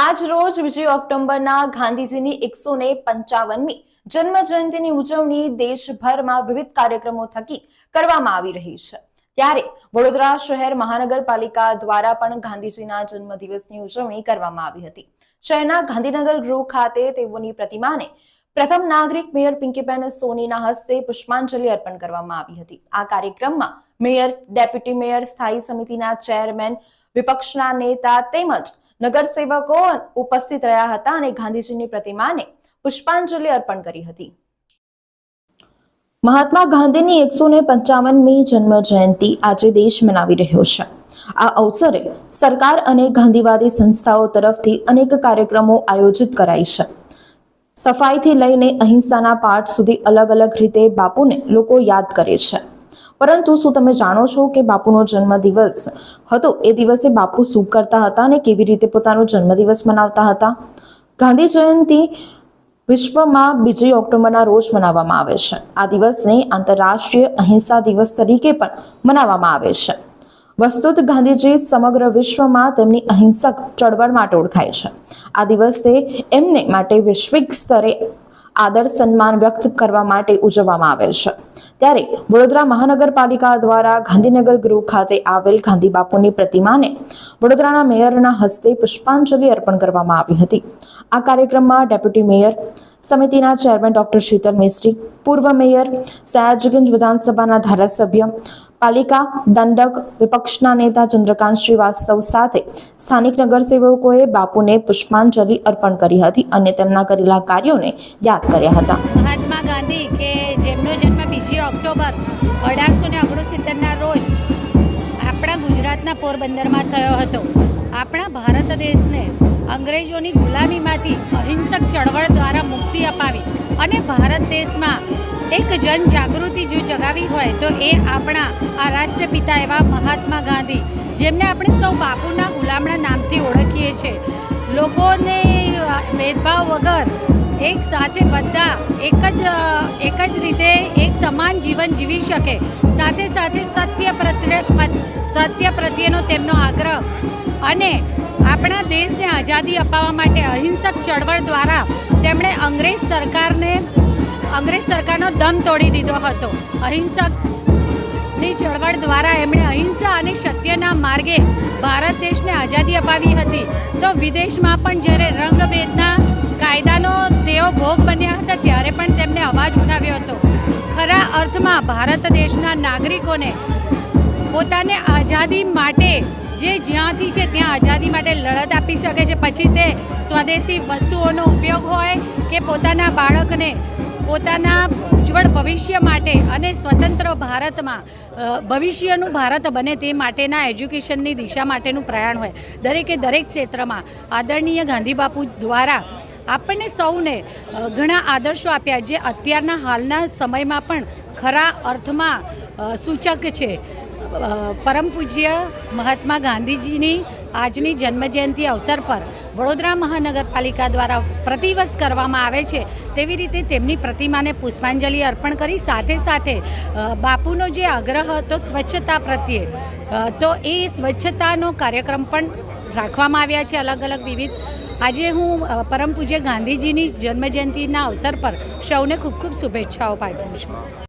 આજ રોજ વિજય ઓક્ટોબરના ગાંધીજીની એકસો ને પંચાવનમી જન્મ જયંતિની ઉજવણી દેશભરમાં વિવિધ કાર્યક્રમો થકી કરવામાં આવી રહી છે. ત્યારે વડોદરા શહેર મહાનગરપાલિકા દ્વારા પણ ગાંધીજીના જન્મ દિવસની ઉજવણી કરવામાં આવી હતી. શહેરના ગાંધીનગર ગૃહ ખાતે તેઓની પ્રતિમાને પ્રથમ નાગરિક મેયર પિંકીબેન સોનીના હસ્તે પુષ્પાંજલિ અર્પણ કરવામાં આવી હતી. આ કાર્યક્રમમાં મેયર, ડેપ્યુટી મેયર, સ્થાયી સમિતિના ચેરમેન, વિપક્ષના નેતા તેમજ નગરસેવકો ઉપસ્થિત રહ્યા હતા અને ગાંધીજીની પ્રતિમાને પુષ્પાંજલિ અર્પણ કરી હતી. મહાત્મા ગાંધીની એકસો ને પંચાવનમી જન્મ જયંતિ આજે દેશ મનાવી રહ્યો છે. આ અવસરે સરકાર અને ગાંધીવાદી સંસ્થાઓ તરફથી અનેક કાર્યક્રમો આયોજિત કરાઈ છે. સફાઈથી લઈને અહિંસાના પાઠ સુધી અલગ અલગ રીતે બાપુને લોકો યાદ કરે છે. પરંતુ શું તમે જાણો છો કે બાપુનો જન્મદિવસ હતો? એ દિવસે બાપુ શું કરતા હતા અને કેવી રીતે પોતાનો જન્મદિવસ મનાવતા હતા? ગાંધી જયંતિ વિશ્વમાં બીજી ઓક્ટોબરના રોજ મનાવવામાં આવે છે. આ દિવસને આંતરરાષ્ટ્રીય અહિંસા દિવસ તરીકે પણ મનાવવામાં આવે છે. વસ્તુત ગાંધીજી સમગ્ર વિશ્વમાં તેમની અહિંસક ચળવળ માટે ઓળખાય છે. આ દિવસે એમને માટે વૈશ્વિક સ્તરે આદર સન્માન વ્યક્ત કરવા માટે ઉજવવામાં આવે છે. ત્યારે વડોદરા મહાનગરપાલિકા દ્વારા ગાંધીનગર ગૃહ ખાતે આવેલ ગાંધી બાપુની પ્રતિમાને વડોદરાના મેયરના હસ્તે પુષ્પાંજલિ અર્પણ કરવામાં આવી હતી. આ કાર્યક્રમમાં ડેપ્યુટી મેયર સમિતિના ચેરમેન ડોક્ટર શીતલ મિસ્ત્રી, પૂર્વ મેયર સયાજગંજ વિધાનસભાના ધારાસભ્ય, પાલિકા દંડક વિપક્ષના નેતા ચંદ્રકાંત શ્રીવાસ્તવ સાથે સ્થાનિક નગરસેવકોએ બાપુને પુષ્પાંજલિ અર્પણ કરી હતી અને તેમના કરેલા કાર્યોને યાદ કર્યા હતા. મહાત્મા ગાંધી કે જેમનો જન્મ બીજી ઓક્ટોબર અઢારસો ને ઓગણસિત્તેરના રોજ આપણા ગુજરાતના પોરબંદરમાં થયો હતો. આપણા ભારત દેશને અંગ્રેજોની ગુલામીમાંથી અહિંસક ચળવળ દ્વારા મુક્તિ અપાવી. અને ભારત દેશમાં એક જનજાગૃતિ જો જગાવી હોય, તો એ આપણા આ રાષ્ટ્રપિતા એવા મહાત્મા ગાંધી, જેમને આપણે સૌ બાપુના ગુલામણા નામથી ઓળખીએ છીએ. લોકોને ભેદભાવ વગર એક સાથે બધા એક જ એક જ રીતે એક સમાન જીવન જીવી શકે. સાથે સાથે સત્ય પ્રત્યે, સત્ય પ્રત્યેનો તેમનો આગ્રહ. અને આપણા દેશને આઝાદી અપાવવા માટે અહિંસક ચળવળ દ્વારા તેમણે અંગ્રેજ સરકારને, અંગ્રેજ સરકારનો દમ તોડી દીધો હતો. અહિંસકની ચળવળ દ્વારા એમણે અહિંસા અને સત્યના માર્ગે ભારત દેશને આઝાદી અપાવી હતી. તો વિદેશમાં પણ જ્યારે રંગભેદના કાયદાનો તેઓ ભોગ બન્યા હતા, ત્યારે પણ તેમણે અવાજ ઉઠાવ્યો હતો. ખરા અર્થમાં ભારત દેશના નાગરિકોને પોતાને આઝાદી માટે જે જ્યાંથી છે ત્યાં આઝાદી માટે લડત આપી શકે છે. પછી તે સ્વદેશી વસ્તુઓનો ઉપયોગ હોય કે પોતાના બાળકને પોતાના ઉજ્જવળ ભવિષ્ય માટે અને સ્વતંત્ર ભારતમાં ભવિષ્યનું ભારત બને તે માટેના એજ્યુકેશનની દિશા માટેનું પ્રયાણ હોય. દરેકે દરેક ક્ષેત્રમાં આદરણીય ગાંધી બાપુ દ્વારા આપણને સૌને ઘણા આદર્શો આપ્યા, જે અત્યારના હાલના સમયમાં પણ ખરા અર્થમાં સૂચક છે. પરમ પૂજ્ય મહાત્મા ગાંધીજીની આજની જન્મજયંતિ અવસર પર વડોદરા મહાનગરપાલિકા દ્વારા પ્રતિવર્ષ કરવામાં આવે છે. તેવી રીતે તેમની પ્રતિમાને પુષ્પાંજલિ અર્પણ કરી સાથે સાથે બાપુનો જે આગ્રહ હતો સ્વચ્છતા પ્રત્યે તો એ સ્વચ્છતાનો કાર્યક્રમ પણ રાખવામાં આવ્યા છે અલગ અલગ વિવિધ. આજે હું પરમ પૂજ્ય ગાંધીજીની જન્મજયંતિના અવસર પર સૌને ખૂબ ખૂબ શુભેચ્છાઓ પાઠવું છું.